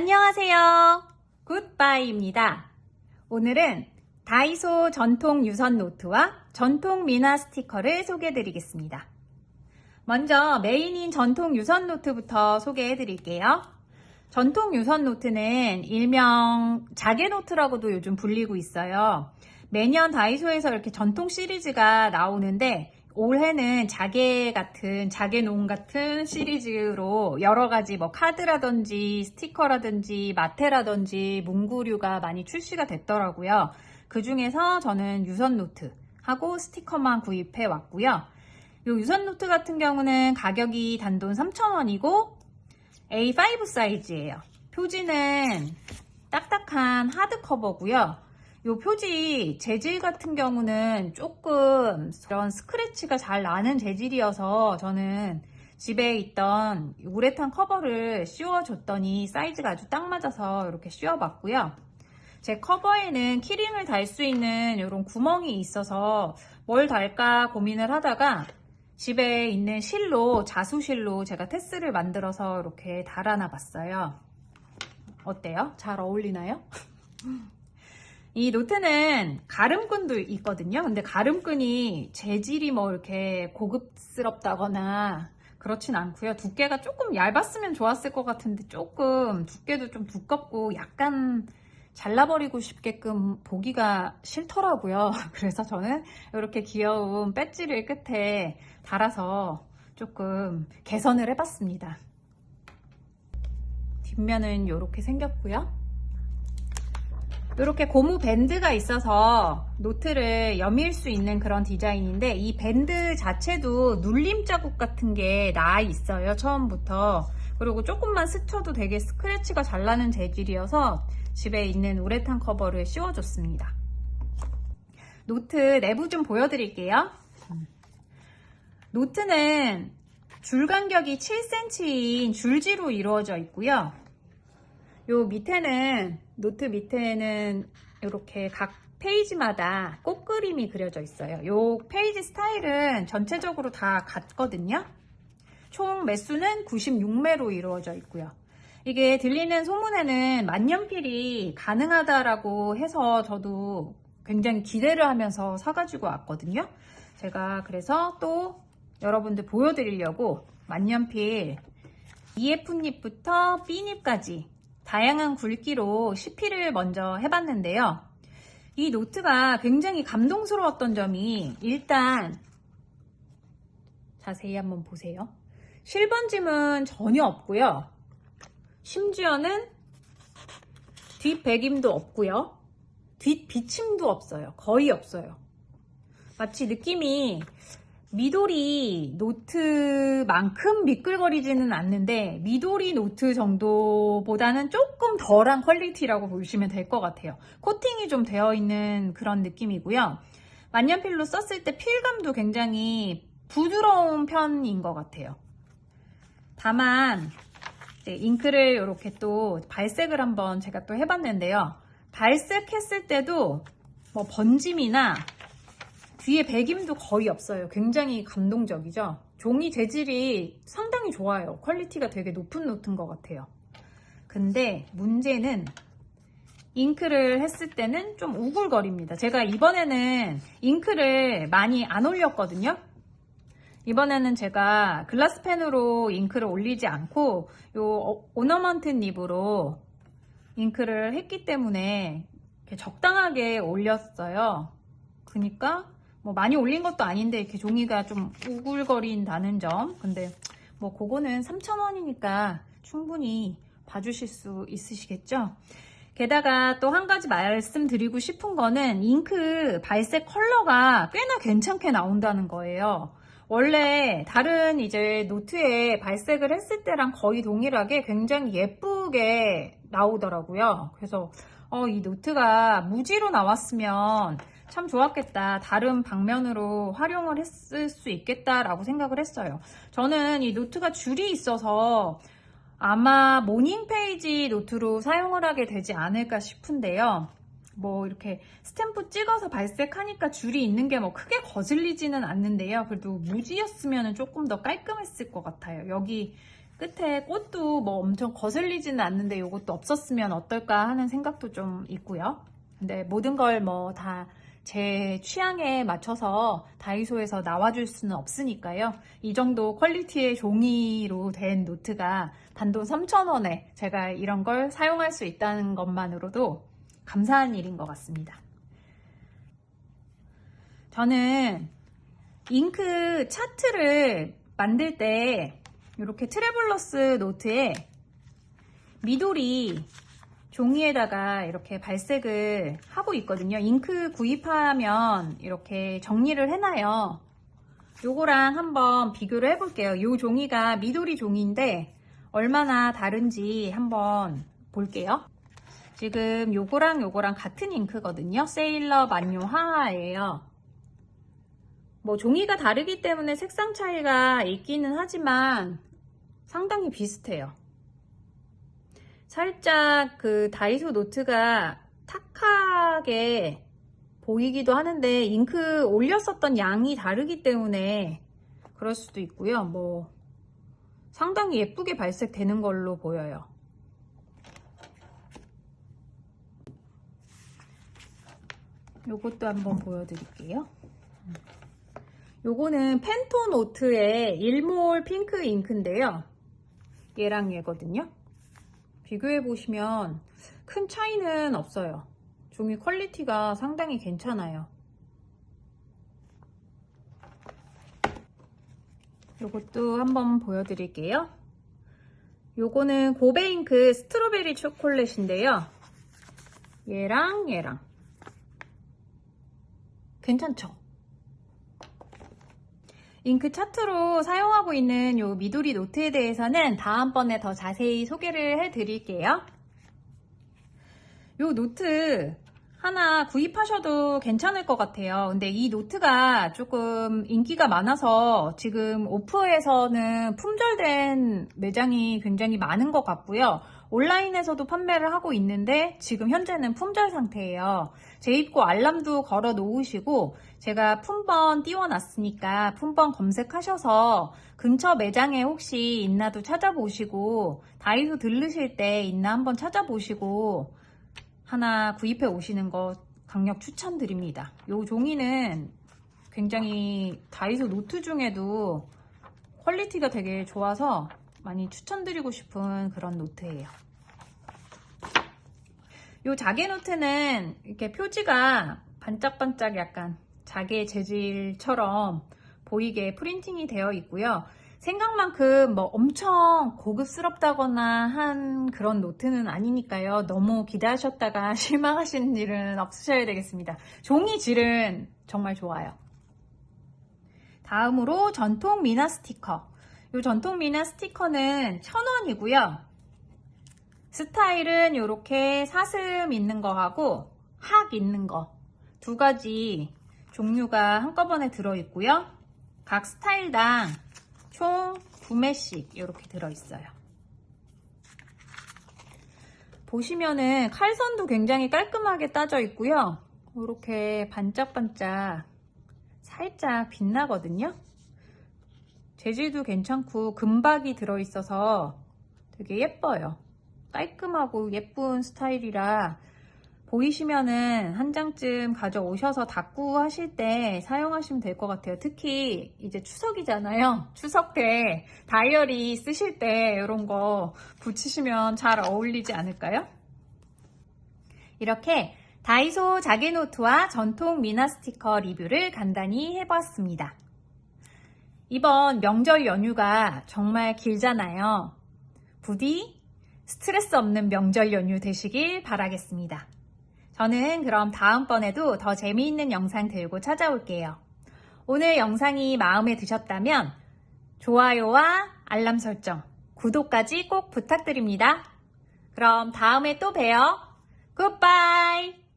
안녕하세요. 굿바이입니다. 오늘은 다이소 전통 유선 노트와 전통 미나 스티커를 소개해 드리겠습니다. 먼저 메인인 전통 유선 노트부터 소개해 드릴게요. 전통 유선 노트는 일명 자개 노트라고도 요즘 불리고 있어요. 매년 다이소에서 이렇게 전통 시리즈가 나오는데 올해는 자개 같은 자개 농 같은 시리즈로 여러 가지 뭐 카드라든지 스티커라든지 마테라든지 문구류가 많이 출시가 됐더라고요. 그 중에서 저는 유선 노트 하고 스티커만 구입해 왔고요. 요 유선 노트 같은 경우는 가격이 단돈 3,000원이고 A5 사이즈예요. 표지는 딱딱한 하드 커버고요. 요 표지 재질 같은 경우는 조금 그런 스크래치가 잘 나는 재질이어서 저는 집에 있던 우레탄 커버를 씌워줬더니 사이즈가 아주 딱 맞아서 이렇게 씌워봤고요. 제 커버에는 키링을 달 수 있는 이런 구멍이 있어서 뭘 달까 고민을 하다가 집에 있는 실로 자수실로 제가 테스를 만들어서 이렇게 달아놔 봤어요. 어때요? 잘 어울리나요? 이 노트는 가름끈도 있거든요. 근데 가름끈이 재질이 뭐 이렇게 고급스럽다거나 그렇진 않고요. 두께가 조금 얇았으면 좋았을 것 같은데 조금 두께도 좀 두껍고 약간 잘라버리고 싶게끔 보기가 싫더라고요. 그래서 저는 이렇게 귀여운 배지를 끝에 달아서 조금 개선을 해봤습니다. 뒷면은 이렇게 생겼고요. 이렇게 고무 밴드가 있어서 노트를 여밀 수 있는 그런 디자인인데 이 밴드 자체도 눌림 자국 같은 게 나 있어요 처음부터. 그리고 조금만 스쳐도 되게 스크래치가 잘 나는 재질이어서 집에 있는 우레탄 커버를 씌워줬습니다. 노트 내부 좀 보여드릴게요. 노트는 줄 간격이 7cm인 줄지로 이루어져 있고요 요 밑에는 노트 밑에는 이렇게 각 페이지마다 꽃그림이 그려져 있어요. 요 페이지 스타일은 전체적으로 다 같거든요. 총 매수는 96매로 이루어져 있고요. 이게 들리는 소문에는 만년필이 가능하다라고 해서 저도 굉장히 기대를 하면서 사가지고 왔거든요. 제가 그래서 또 여러분들 보여드리려고 만년필 EF닙부터 B닙까지 다양한 굵기로 CP를 먼저 해봤는데요. 이 노트가 굉장히 감동스러웠던 점이 일단 자세히 한번 보세요. 실번짐은 전혀 없고요. 심지어는 뒷 배김도 없고요. 뒷 비침도 없어요. 거의 없어요. 마치 느낌이 미도리 노트만큼 미끌거리지는 않는데 미도리 노트 정도보다는 조금 덜한 퀄리티라고 보시면 될 것 같아요. 코팅이 좀 되어 있는 그런 느낌이고요. 만년필로 썼을 때 필감도 굉장히 부드러운 편인 것 같아요. 다만 잉크를 이렇게 또 발색을 한번 제가 또 해봤는데요. 발색했을 때도 뭐 번짐이나 뒤에 배김도 거의 없어요. 굉장히 감동적이죠. 종이 재질이 상당히 좋아요. 퀄리티가 되게 높은 노트인 것 같아요. 근데 문제는 잉크를 했을 때는 좀 우글거립니다. 제가 이번에는 잉크를 많이 안 올렸거든요. 이번에는 제가 글라스펜으로 잉크를 올리지 않고 요 오너먼트 닙으로 잉크를 했기 때문에 적당하게 올렸어요. 그러니까 뭐 많이 올린 것도 아닌데 이렇게 종이가 좀 우글거린다는 점. 근데 뭐 그거는 3,000원이니까 충분히 봐주실 수 있으시겠죠? 게다가 또 한 가지 말씀드리고 싶은 거는 잉크 발색 컬러가 꽤나 괜찮게 나온다는 거예요. 원래 다른 이제 노트에 발색을 했을 때랑 거의 동일하게 굉장히 예쁘게 나오더라고요. 그래서 어, 이 노트가 무지로 나왔으면 참 좋았겠다. 다른 방면으로 활용을 했을 수 있겠다라고 생각을 했어요. 저는 이 노트가 줄이 있어서 아마 모닝 페이지 노트로 사용을 하게 되지 않을까 싶은데요. 뭐 이렇게 스탬프 찍어서 발색하니까 줄이 있는 게 뭐 크게 거슬리지는 않는데요. 그래도 무지였으면 조금 더 깔끔했을 것 같아요. 여기 끝에 꽃도 뭐 엄청 거슬리지는 않는데 이것도 없었으면 어떨까 하는 생각도 좀 있고요. 근데 모든 걸 뭐 다 제 취향에 맞춰서 다이소에서 나와줄 수는 없으니까요. 이 정도 퀄리티의 종이로 된 노트가 단돈 3,000원에 제가 이런 걸 사용할 수 있다는 것만으로도 감사한 일인 것 같습니다. 저는 잉크 차트를 만들 때 이렇게 트래블러스 노트에 미도리 종이에다가 이렇게 발색을 하고 있거든요. 잉크 구입하면 이렇게 정리를 해놔요. 요거랑 한번 비교를 해볼게요. 요 종이가 미도리 종이인데 얼마나 다른지 한번 볼게요. 지금 요거랑 요거랑 같은 잉크거든요. 세일러 만요 하하예요. 뭐 종이가 다르기 때문에 색상 차이가 있기는 하지만 상당히 비슷해요. 살짝 그 다이소 노트가 탁하게 보이기도 하는데 잉크 올렸었던 양이 다르기 때문에 그럴 수도 있고요. 뭐 상당히 예쁘게 발색되는 걸로 보여요. 요것도 한번 보여드릴게요. 요거는 펜토노트의 일몰 핑크 잉크인데요. 얘랑 얘거든요. 비교해 보시면 큰 차이는 없어요. 종이 퀄리티가 상당히 괜찮아요. 요것도 한번 보여드릴게요. 요거는 고베잉크 스트로베리 초콜릿인데요. 얘랑 얘랑 괜찮죠? 잉크 차트로 사용하고 있는 요 미도리 노트에 대해서는 다음번에 더 자세히 소개를 해드릴게요. 요 노트 하나 구입하셔도 괜찮을 것 같아요. 근데 이 노트가 조금 인기가 많아서 지금 오프에서는 품절된 매장이 굉장히 많은 것 같고요. 온라인에서도 판매를 하고 있는데 지금 현재는 품절 상태예요. 재입고 알람도 걸어 놓으시고 제가 품번 띄워놨으니까 품번 검색하셔서 근처 매장에 혹시 있나도 찾아보시고 다이소 들르실 때 있나 한번 찾아보시고 하나 구입해 오시는 거 강력 추천드립니다. 이 종이는 굉장히 다이소 노트 중에도 퀄리티가 되게 좋아서 많이 추천드리고 싶은 그런 노트예요. 이 자개 노트는 이렇게 표지가 반짝반짝 약간 자개 재질처럼 보이게 프린팅이 되어 있고요. 생각만큼 뭐 엄청 고급스럽다거나 한 그런 노트는 아니니까요. 너무 기대하셨다가 실망하시는 일은 없으셔야 되겠습니다. 종이 질은 정말 좋아요. 다음으로 전통 미나 스티커. 이 전통 미나 스티커는 1,000원이고요. 스타일은 이렇게 사슴 있는 거하고 학 있는 거 두 가지 종류가 한꺼번에 들어있고요. 각 스타일당 총 9매씩 이렇게 들어있어요. 보시면은 칼선도 굉장히 깔끔하게 따져 있고요. 이렇게 반짝반짝 살짝 빛나거든요. 재질도 괜찮고 금박이 들어있어서 되게 예뻐요. 깔끔하고 예쁜 스타일이라 보이시면은 한 장쯤 가져오셔서 닦고 하실 때 사용하시면 될 것 같아요. 특히 이제 추석이잖아요. 추석 때 다이어리 쓰실 때 이런 거 붙이시면 잘 어울리지 않을까요? 이렇게 다이소 자개노트와 전통 미나 스티커 리뷰를 간단히 해봤습니다. 이번 명절 연휴가 정말 길잖아요. 부디 스트레스 없는 명절 연휴 되시길 바라겠습니다. 저는 그럼 다음번에도 더 재미있는 영상 들고 찾아올게요. 오늘 영상이 마음에 드셨다면 좋아요와 알람 설정, 구독까지 꼭 부탁드립니다. 그럼 다음에 또 봬요. 굿바이!